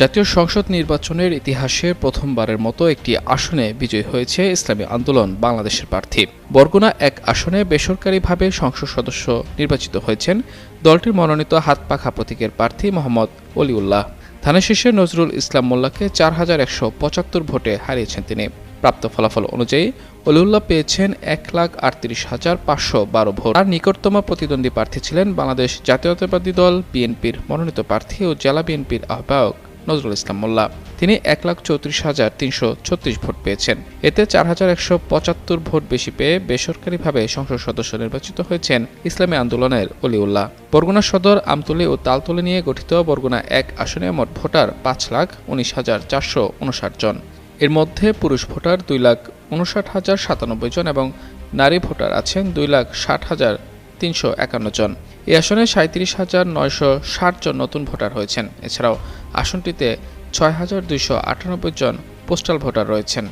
জাতীয় সংসদ নির্বাচনের ইতিহাসে প্রথমবারের মতো একটি আসনে বিজয়ী হয়েছে ইসলামী আন্দোলন বাংলাদেশের প্রার্থী। বরগুনা এক আসনে বেসরকারিভাবে সংসদ সদস্য নির্বাচিত হয়েছেন দলটির মনোনীত হাত পাখা প্রতীকের প্রার্থী মোহাম্মদ অলিউল্লাহ। ধানের শীর্ষে নজরুল ইসলাম মোল্লাকে চার হাজার একশো পঁচাত্তর ভোটে হারিয়েছেন তিনি। প্রাপ্ত ফলাফল অনুযায়ী অলিউল্লাহ পেয়েছেন এক লাখ আটত্রিশ হাজার পাঁচশো বারো ভোট। আর নিকটতম প্রতিদ্বন্দ্বী প্রার্থী ছিলেন বাংলাদেশ জাতীয়তাবাদী দল বিএনপির মনোনীত প্রার্থী ও জেলা বিএনপির আহ্বায়ক নজরুল ইসলাম মোল্লা। তিনি এক লাখ চৌত্রিশ হাজার তিনশো ছত্রিশ ভোট পেয়েছেন। এতে চার হাজার একশো পঁচাত্তর ভোট বেশি পেয়ে বেসরকারিভাবে সংসদ সদস্য নির্বাচিত হয়েছেন ইসলামী আন্দোলনের অলিউল্লাহ। বরগুনা সদর, আমতলি ও তালতলি নিয়ে গঠিত বরগুনা এক আসনে মোট ভোটার পাঁচ লাখ উনিশ হাজার চারশো উনষাট জন। এর মধ্যে পুরুষ ভোটার দুই লাখ উনষাট হাজার সাতানব্বই জন এবং নারী ভোটার আছেন দুই লাখ ষাট হাজার তিনশো একান্ন জন। এই আসনে সাঁত্রিশ হাজার নয়শো ষাট জন নতুন ভোটার হয়েছেন। এছাড়াও আসনটিতে ছয় হাজার দুইশো আটানব্বই জন পোস্টাল ভোটার রয়েছেন।